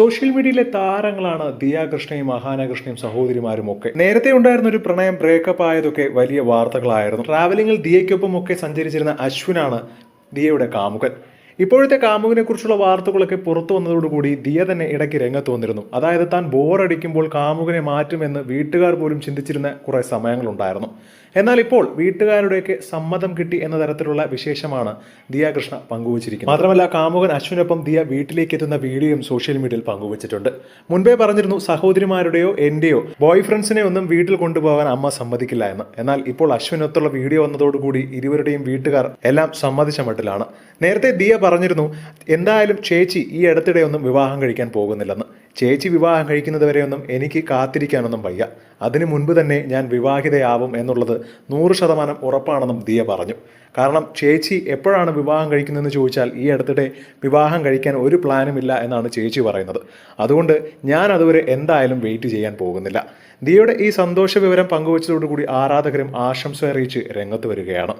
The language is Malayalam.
സോഷ്യൽ മീഡിയയിലെ താരങ്ങളാണ് ദിയാകൃഷ്ണയും കൃഷ്ണയും അഹാന കൃഷ്ണയും സഹോദരിമാരും ഒക്കെ നേരത്തെ ഉണ്ടായിരുന്ന ഒരു പ്രണയം ബ്രേക്കപ്പ് ആയതൊക്കെ വലിയ വാർത്തകളായിരുന്നു. ട്രാവലിംഗിൽ ദിയയ്ക്കൊപ്പം ഒക്കെ സഞ്ചരിച്ചിരുന്ന അശ്വിനാണ് ദിയയുടെ കാമുകൻ. ഇപ്പോഴത്തെ കാമുകിനെ കുറിച്ചുള്ള വാർത്തകളൊക്കെ പുറത്തു വന്നതോടുകൂടി ദിയ തന്നെ ഇടയ്ക്ക് രംഗത്ത് വന്നിരുന്നു അതായത് താൻ ബോറടിക്കുമ്പോൾ കാമുകനെ മാറ്റുമെന്ന് വീട്ടുകാർ പോലും ചിന്തിച്ചിരുന്ന കുറെ സമയങ്ങളുണ്ടായിരുന്നു. എന്നാൽ ഇപ്പോൾ വീട്ടുകാരുടെയൊക്കെ സമ്മതം കിട്ടി എന്ന തരത്തിലുള്ള വിശേഷമാണ് ദിയ കൃഷ്ണ പങ്കുവച്ചിരിക്കുന്നത്. മാത്രമല്ല കാമുകൻ അശ്വിനൊപ്പം ദിയ വീട്ടിലേക്ക് എത്തുന്ന വീഡിയോയും സോഷ്യൽ മീഡിയയിൽ പങ്കുവച്ചിട്ടുണ്ട്. മുൻപേ പറഞ്ഞിരുന്നു സഹോദരിമാരുടെയോ എന്റെയോ ബോയ് ഫ്രണ്ട്സിനെ ഒന്നും വീട്ടിൽ കൊണ്ടുപോകാൻ അമ്മ സമ്മതിക്കില്ല എന്ന്. എന്നാൽ ഇപ്പോൾ അശ്വിനൊത്തുള്ള വീഡിയോ വന്നതോടുകൂടി ഇരുവരുടെയും വീട്ടുകാർ എല്ലാം സമ്മതിച്ച മട്ടിലാണ്. നേരത്തെ ദിയ പറഞ്ഞിരുന്നു എന്തായാലും ചേച്ചി ഈ അടുത്തിടെയൊന്നും വിവാഹം കഴിക്കാൻ പോകുന്നില്ലെന്ന്. ചേച്ചി വിവാഹം കഴിക്കുന്നതുവരെയൊന്നും എനിക്ക് കാത്തിരിക്കാനൊന്നും വയ്യ. അതിനു മുൻപ് തന്നെ ഞാൻ വിവാഹിതയാവും എന്നുള്ളത് നൂറ് ശതമാനം ഉറപ്പാണെന്നും ദിയ പറഞ്ഞു. കാരണം ചേച്ചി എപ്പോഴാണ് വിവാഹം കഴിക്കുന്നതെന്ന് ചോദിച്ചാൽ ഈ അടുത്തിടെ വിവാഹം കഴിക്കാൻ ഒരു പ്ലാനും ഇല്ല എന്നാണ് ചേച്ചി പറയുന്നത്. അതുകൊണ്ട് ഞാൻ അതുവരെ എന്തായാലും വെയിറ്റ് ചെയ്യാൻ പോകുന്നില്ല. ദിയയുടെ ഈ സന്തോഷ വിവരം പങ്കുവച്ചതോടുകൂടി ആരാധകരും ആശംസ അറിയിച്ച് രംഗത്ത് വരികയാണ്.